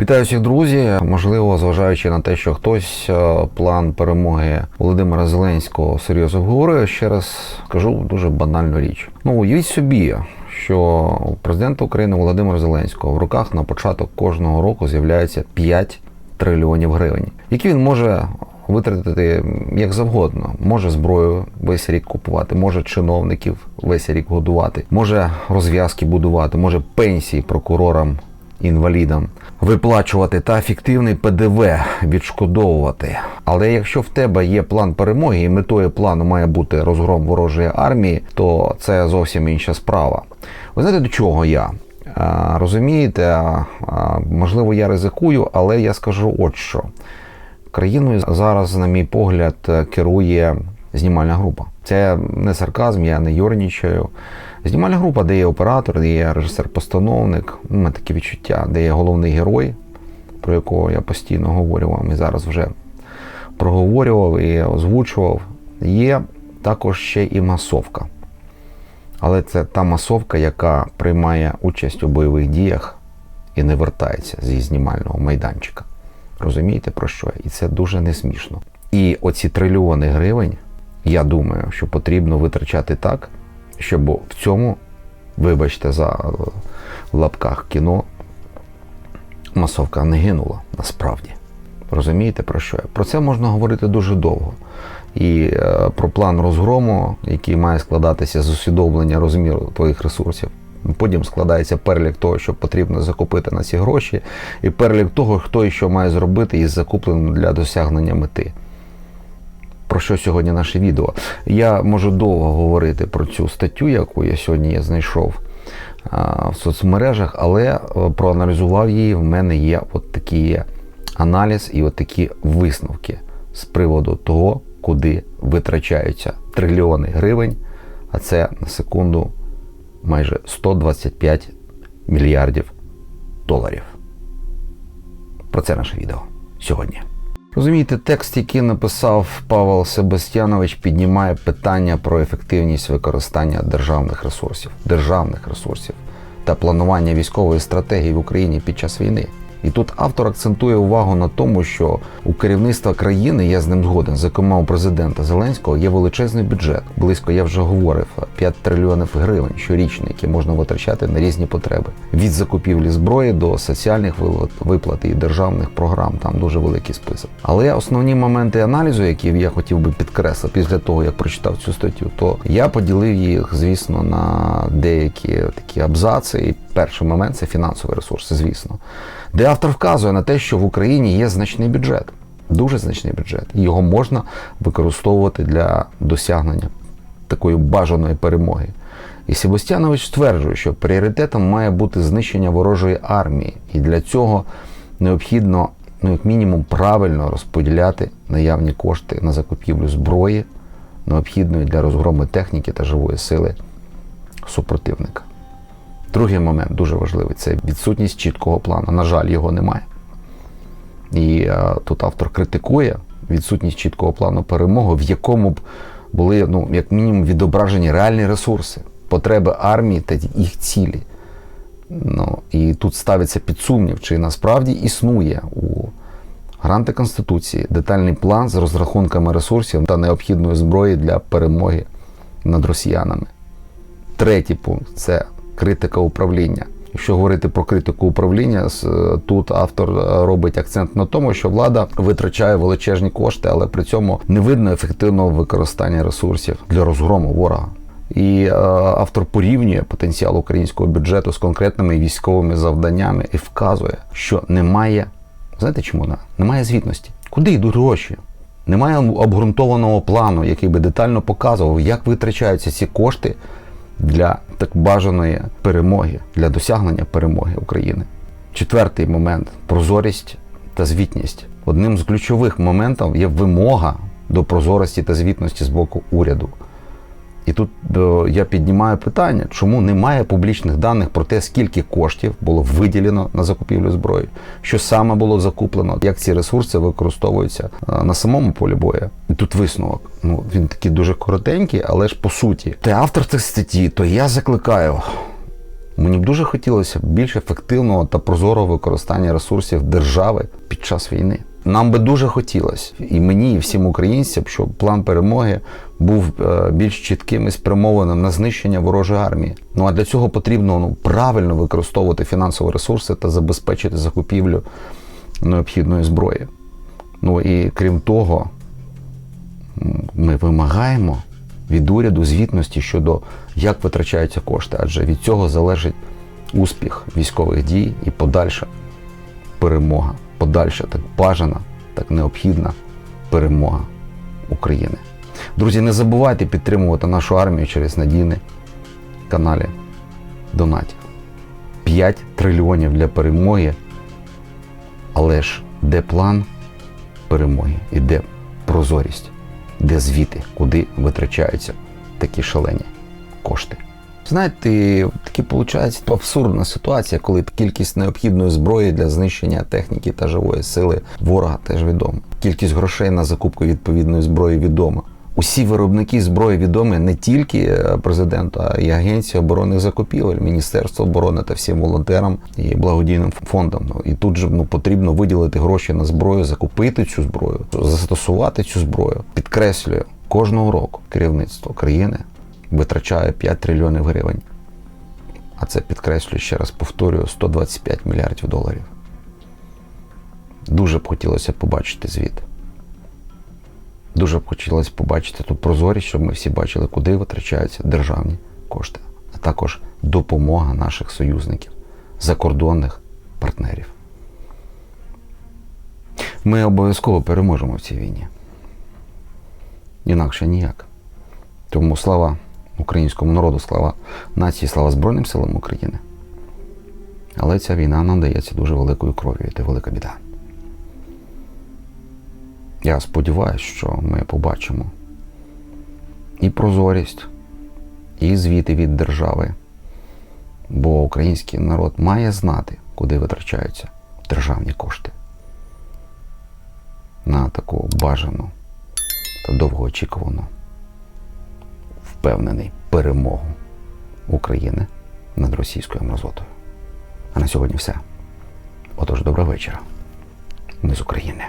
Вітаю всіх, друзі. Можливо, зважаючи на те, що хтось е, план перемоги Володимира Зеленського серйозно обговорює, ще раз скажу дуже банальну річ. Ну, уявіть собі, що у президента України Володимира Зеленського в руках на початок кожного року з'являється 5 трильйонів гривень, які він може витратити як завгодно. Може зброю весь рік купувати, може чиновників весь рік годувати, може розв'язки будувати, може пенсії прокурорам інвалідам виплачувати та фіктивний ПДВ відшкодовувати. Але якщо в тебе є план перемоги і метою плану має бути розгром ворожої армії, то це зовсім інша справа. Ви знаєте, до чого я? А, Розумієте, а, можливо, я ризикую, але я скажу от що. Країною зараз, на мій погляд, керує знімальна група. Це не сарказм, я не юрнічаю. Знімальна група, де є оператор, де є режисер-постановник, у мене таке відчуття, де є головний герой, про якого я постійно говорю вам і зараз вже проговорював і озвучував. Є також ще і масовка. Але це та масовка, яка приймає участь у бойових діях і не вертається зі знімального майданчика. Розумієте про що? І це дуже не смішно. І оці трильйони гривень, я думаю, що потрібно витрачати так, щоб в цьому, вибачте, за е, лапках кіно, масовка не гинула насправді. Розумієте про що? я? Про це можна говорити дуже довго. І е, про план розгрому, який має складатися з усвідомлення розміру твоїх ресурсів. Потім складається перелік того, що потрібно закупити на ці гроші, і перелік того, хто і що має зробити із закупленим для досягнення мети. Що сьогодні наше відео? Я можу довго говорити про цю статтю, яку я сьогодні знайшов в соцмережах, але е, проаналізував її. В мене є от такий аналіз і от такі висновки з приводу того, куди витрачаються трильйони гривень, а це на секунду майже 125 мільярдів доларів. Про це наше відео сьогодні. Розумієте, текст, який написав Павел Себастьянович, піднімає питання про ефективність використання державних ресурсів, державних ресурсів та планування військової стратегії в Україні під час війни. І тут автор акцентує увагу на тому, що у керівництва країни я з ним згоден, зокрема у президента Зеленського, є величезний бюджет. Близько я вже говорив 5 трильйонів гривень щорічно, які можна витрачати на різні потреби від закупівлі зброї до соціальних виплат, і державних програм. Там дуже великий список. Але основні моменти аналізу, які я хотів би підкреслити після того, як прочитав цю статтю, то я поділив їх, звісно, на деякі такі абзаци. Перший момент це фінансові ресурси, звісно де автор вказує на те, що в Україні є значний бюджет, дуже значний бюджет, і його можна використовувати для досягнення такої бажаної перемоги. І Себастьянович стверджує, що пріоритетом має бути знищення ворожої армії, і для цього необхідно, ну як мінімум, правильно розподіляти наявні кошти на закупівлю зброї, необхідної для розгрому техніки та живої сили супротивника. Другий момент дуже важливий це відсутність чіткого плану. На жаль, його немає. І а, тут автор критикує відсутність чіткого плану перемоги, в якому б були, ну, як мінімум, відображені реальні ресурси, потреби армії та їх цілі. Ну, І тут ставиться під сумнів, чи насправді існує у гранти Конституції детальний план з розрахунками ресурсів та необхідної зброї для перемоги над росіянами. Третій пункт це критика управління. Якщо говорити про критику управління, тут автор робить акцент на тому, що влада витрачає величезні кошти, але при цьому не видно ефективного використання ресурсів для розгрому ворога. І е, автор порівнює потенціал українського бюджету з конкретними військовими завданнями і вказує, що немає, знаєте чому немає звітності, куди йдуть гроші. Немає обґрунтованого плану, який би детально показував, як витрачаються ці кошти для так бажаної перемоги, для досягнення перемоги України. Четвертий момент прозорість та звітність. Одним з ключових моментів є вимога до прозорості та звітності з боку уряду. І тут я піднімаю питання, чому немає публічних даних про те, скільки коштів було виділено на закупівлю зброї, що саме було закуплено, як ці ресурси використовуються на самому полі бою. І тут висновок. Ну він такий дуже коротенький, але ж по суті, ти автор цих статті, то я закликаю Мені б дуже хотілося більш ефективного та прозорого використання ресурсів держави під час війни. Нам би дуже хотілося, і мені, і всім українцям, щоб план перемоги був е, більш чітким і спрямованим на знищення ворожої армії. Ну а для цього потрібно ну, правильно використовувати фінансові ресурси та забезпечити закупівлю необхідної зброї. Ну і крім того, ми вимагаємо від уряду звітності щодо як витрачаються кошти, адже від цього залежить успіх військових дій і подальша перемога, подальша так бажана, так необхідна перемога України. Друзі, не забувайте підтримувати нашу армію через надійні каналі донатів. 5 трильйонів для перемоги. Але ж де план перемоги і де прозорість, де звіти, куди витрачаються такі шалені кошти. Знаєте, такі виходить абсурдна ситуація, коли кількість необхідної зброї для знищення техніки та живої сили ворога теж відома. Кількість грошей на закупку відповідної зброї відома. Усі виробники зброї відомі не тільки е, президенту, а й Агенції оборонних закупівель, Міністерству оборони та всім волонтерам і благодійним фондам. Ну, І тут же ну, потрібно виділити гроші на зброю, закупити цю зброю, застосувати цю зброю. Підкреслюю, кожного року керівництво країни витрачає 5 трильйонів гривень. А це підкреслюю ще раз повторюю 125 мільярдів доларів. Дуже б хотілося побачити звіт. Дуже б хотілося побачити ту прозорість, щоб ми всі бачили, куди витрачаються державні кошти, а також допомога наших союзників, закордонних партнерів. Ми обов'язково переможемо в цій війні. Інакше ніяк. Тому слава українському народу, слава нації, слава Збройним силам України. Але ця війна нам дається дуже великою кров'ю, і це велика біда. Я сподіваюся, що ми побачимо і прозорість, і звіти від держави. Бо український народ має знати, куди витрачаються державні кошти на таку бажану та довгоочікувану, впевнений перемогу України над російською мразотою. А на сьогодні все. Отож, доброго вечора. Ми з України.